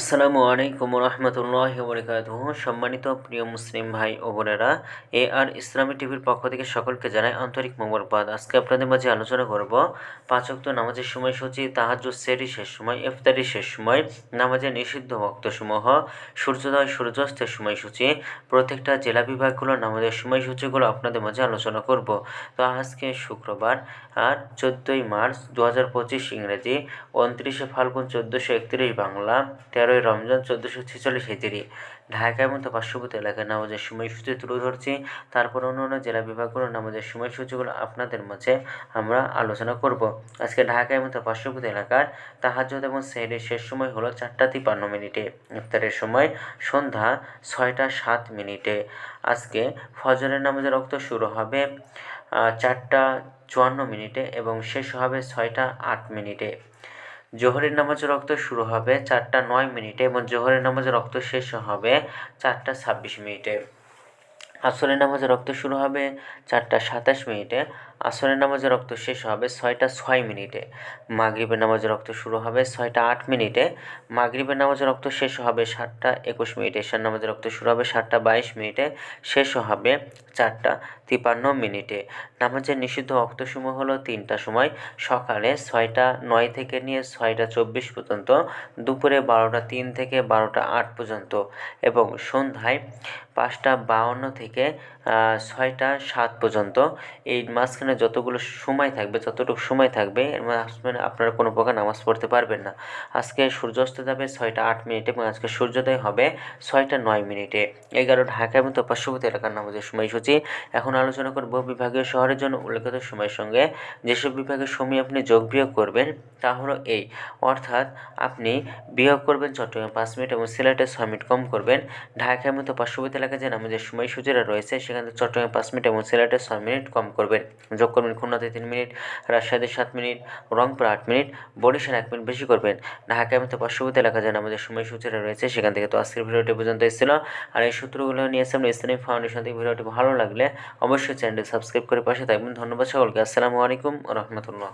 আসসালামু আলাইকুম রহমতুল্লাহ বরকাত সম্মানিত প্রিয় মুসলিম ভাই ও বোনেরা, এ আর ইসলামী টিভির পক্ষ থেকে সকলকে জানাই আন্তরিক মোবারকবাদ। আজকে আপনাদের মাঝে আলোচনা করব পাঁচক্ত নামাজের সময়সূচি তাহাজুদ সেরি শেষ সময় ইফতারি শেষ সময়, নামাজের নিষিদ্ধ বক্তসমূহ সূর্যোদয় সূর্যাস্তের সময়সূচি, প্রত্যেকটা জেলা বিভাগগুলোর নামাজের সময়সূচিগুলো আপনাদের মাঝে আলোচনা করব। তো আজকে শুক্রবার, আর চোদ্দোই মার্চ দু হাজার পঁচিশ ইংরেজি, উনত্রিশে ফাল্গুন চোদ্দোশো একত্রিশ বাংলা তেরোই রমজান চোদ্দোশো ছেচল্লিশ হিজড়ি ঢাকার মতো পার্শ্ববর্তী এলাকায় নামাজের সময়সূচি তুলে ধরছি। তারপর অন্য অন্য জেলা বিভাগগুলোর নামাজের সময়সূচিগুলো আপনাদের মাঝে আমরা আলোচনা করব। আজকে ঢাকার মতো পার্শ্ববর্তী এলাকার তাহাজ্জুদ এবং সেহরির শেষ সময় হলো চারটা তিপ্পান্ন মিনিটে। ইফতারের সময় সন্ধ্যা ছয়টা সাত মিনিটে। আজকে ফজরের নামাজের রক্ত শুরু হবে চারটা চুয়ান্ন মিনিটে এবং শেষ হবে ছয়টা আট মিনিটে। জোহরের নামাজের রক্ত শুরু হবে চারটা নয় মিনিটে এবং জোহরের নামাজের রক্ত শেষ হবে চারটা ছাব্বিশ মিনিটে। আসরের নামাজের রক্ত শুরু হবে চারটা সাতাশ মিনিটে আসরের নামাজের রক্ত শেষ হবে ছয়টা ছয় মিনিটে। মাগরিবের নামাজের রক্ত শুরু হবে ছয়টা আট মিনিটে। মাগরিবের নামাজের রক্ত শেষ হবে সাতটা একুশ মিনিটে। এশার নামাজের রক্ত শুরু হবে সাতটা বাইশ মিনিটে। শেষ হবে চারটা তিপান্ন মিনিটে। নামাজের নিষিদ্ধ রক্তসমূহ হলো তিনটা সময়। সকালে ছয়টা নয় থেকে নিয়ে ছয়টা চব্বিশ পর্যন্ত, দুপুরে বারোটা তিন থেকে বারোটা আট পর্যন্ত এবং সন্ধ্যায় পাঁচটা বাউন্ন থেকে ছয়টা সাত পর্যন্ত। এই মাঝখানে যতগুলো সময় থাকবে, যতটুকু সময় থাকবে, এর মাঝখানে আপনারা কোনো প্রকার নামাজ পড়তে পারবেন না। আজকে সূর্যাস্ত যাবে ছয়টা আট মিনিটে এবং আজকে সূর্যোদয় হবে ছয়টা নয় মিনিটে। এগারো ঢাকা এবং পার্শ্ববর্তী এলাকার নামাজের সময়সূচি। এখন আলোচনা করব বিভাগীয় শহরের জন্য উল্লেখিত সময়ের সঙ্গে। যেসব বিভাগের সময় আপনি যোগ বিয়োগ করবেন, তা হলো এই। অর্থাৎ আপনি বিয়োগ করবেন চট্টগ্রাম পাঁচ মিনিট এবং সিলেটে ছয় মিনিট কম করবেন। ঢাকার মতো পার্শ্ববর্তী এলাকায় যে নামাজের সময়সূচিরা রয়েছে, সেখানে চট্টগ্রাম পাঁচ মিনিট এবং সিলেটে ছয় মিনিট কম করবেন। যোগ করবেন খুলনাতে তিন মিনিট, রাজশাহীতে সাত মিনিট, রংপুর আট মিনিট, বরিশাল এক মিনিট বেশি করবেন। ঢাকা মতো পার্শ্ববর্তী এলাকা যেন আমাদের সময়সূচিরা রয়েছে, সেখান থেকে তো আজকের ভিডিওটি পর্যন্ত এসেছিল আর এই সূত্রগুলো নিয়ে আমরা ইসলামিক ফাউন্ডেশন থেকে ভিডিওটি ভালো লাগলে অবশ্যই চ্যানেলটি সাবস্ক্রাইব করে পাশে থাকবেন। ধন্যবাদ সকলকে। আসসালামু আলাইকুম রহমতুল্লাহ।